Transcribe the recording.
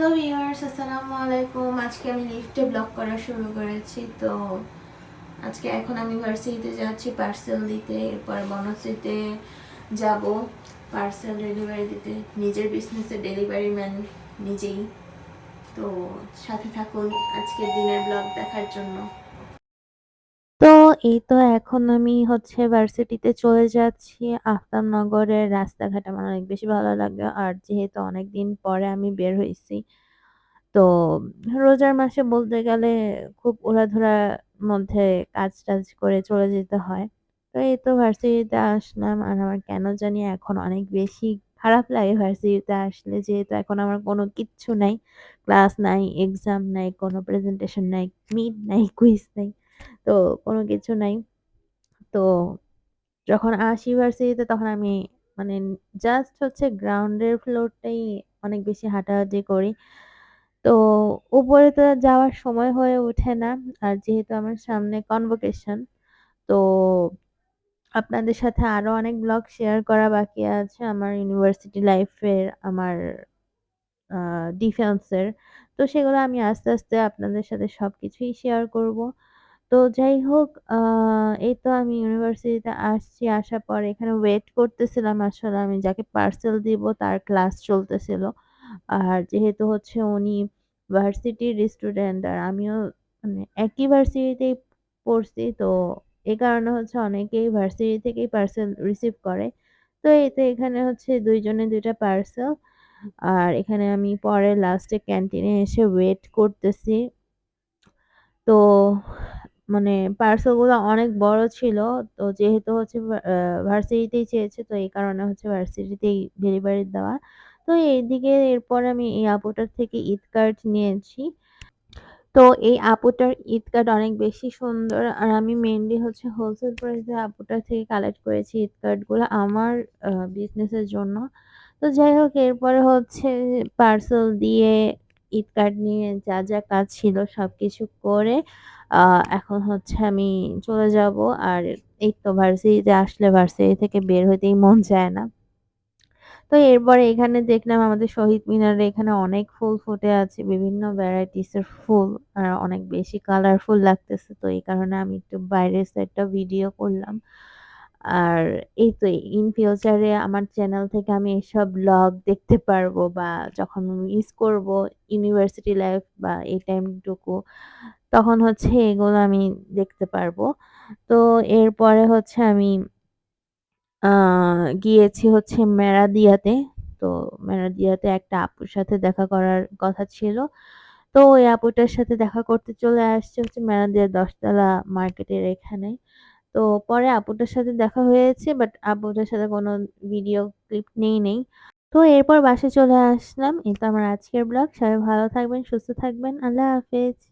Hello viewers আসসালামু আলাইকুম। আজকে আমি লিফটে ব্লগ করা শুরু করেছি। তো আজকে এখন আমি ভার্সিটিতে যাচ্ছি পার্সেল দিতে, এরপর বনশ্রীতে যাব পার্সেল ডেলিভারি দিতে। নিজের বিজনেসের ডেলিভারি ম্যান নিজেই। তো সাথে থাকুন আজকের দিনের ব্লগ দেখার জন্য। এই তো এখন আমি হচ্ছে ভার্সিটিতে চলে যাচ্ছি। আফতাবনগরের রাস্তাঘাট আমার অনেক বেশি ভালো লাগে। আর যেহেতু অনেকদিন পরে আমি বের হয়েছি, তো রোজার মাসে বলতে গেলে খুব উড়াধুরার মধ্যে কাজ টাজ করে চলে যেতে হয়। তো এই তো ভার্সিটিতে আসলাম। আর আমার কেন জানি এখন অনেক বেশি খারাপ লাগে ভার্সিটিতে আসলে। যেহেতু এখন আমার কোনো কিচ্ছু নাই ক্লাস নাই এক্সাম নাই, কোনো প্রেজেন্টেশন নাই মিড নাই কুইজ নাই। তো কোনো কিছু নাই। তো যখন আসি ভার্সিটিতে তখন আমি মানে জাস্ট হচ্ছে গ্রাউন্ডের ফ্লোরটাই অনেক বেশি হাঁটাহাঁটি করি। তো উপরে তো যাওয়ার সময় হয়ে ওঠে না। আর যেহেতু আমার সামনে কনভোকেশন তো আপনাদের সাথে আরও অনেক ব্লগ শেয়ার করা বাকি আছে আমার ইউনিভার্সিটি লাইফের, আমার ডিফেন্সের। তো সেগুলো আমি আস্তে, আস্তে আপনাদের সাথে সবকিছুই শেয়ার করব। তো যাই হোক এই তো আমি ইউনিভার্সিটিতে আসছি। আসার পরে এখানে ওয়েট করতেছিলাম আসলে আমি যাকে পার্সেল দিব তার ক্লাস চলতেছিল। আর যেহেতু হচ্ছে উনি ভার্সিটির স্টুডেন্ট আর আমিও মানে একই ভার্সিটিতেই পড়ছি। তো এ কারণে হচ্ছে অনেকেই ভার্সিটি থেকেই পার্সেল রিসিভ করে। তো এই তো এখানে হচ্ছে দুইজনে দুইটা পার্সেল। আর এখানে আমি পরে লাস্টে ক্যান্টিনে এসে ওয়েট করতেছি। তো মানে পার্সেলগুলো অনেক বড় ছিল। তো যেহেতু হচ্ছে ভার্সিটিতেই চেয়েছে তো এই কারণে হচ্ছে ভার্সিটিতেই ডেলিভারি দেওয়া। তো এইদিকে এরপর আমি এই আপুটার থেকে ঈদ কার্ড নিয়েছি। তো এই আপুটার ঈদ কার্ড অনেক বেশি সুন্দর। আর আমি মেইনলি হচ্ছে হোলসেল প্রাইসে আপুটার থেকে কালেক্ট করেছি ঈদ কার্ডগুলো আমার বিজনেসের জন্য। তো যাই হোক এরপরে হচ্ছে পার্সেল দিয়ে ঈদ কার্ড নিয়ে যা, যা কাজ ছিল সবকিছু করে আ এখন হচ্ছে আমি চলে যাব। আর এই তো ভার্সিটিতে আসলে ভার্সিটি থেকে বের হইতেই মন চায় না। তো এরপরে এখানে দেখলাম আমাদের শহীদ মিনারে এখানে অনেক ফুল ফুটে আছে। বিভিন্ন ভ্যারাইটিসের ফুল। আর অনেক বেশি কালারফুল লাগতেছে। তো এই কারণে আমি একটু বাইরের সাইডটা ভিডিও করলাম। আর এই তো ইন ফিউচারে আমার চ্যানেল থেকে আমি এসব ব্লগ দেখতে পারব বা যখন মিস করব ইউনিভার্সিটি লাইফ বা এই টাইমটুকু তখন হচ্ছে এগুলো আমি দেখতে পারব। তো এরপরে হচ্ছে আমি গিয়েছি হচ্ছে মেরাদিয়াতে। তো মেরাদিয়াতে একটা আপুর সাথে দেখা করার কথা ছিল। তো ওই আপুটার সাথে দেখা করতে চলে আসছে হচ্ছে মেরাদিয়া দশতলা মার্কেটের এখানে। তো পরে আপুটার সাথে দেখা হয়েছে বাট আপুটার সাথে কোনো ভিডিও ক্লিপ নেই নেই। তো এরপর বাসে চলে আসলাম। তো আমার আজকের ব্লগ। সবাই ভালো থাকবেন, সুস্থ থাকবেন। আল্লাহ হাফেজ।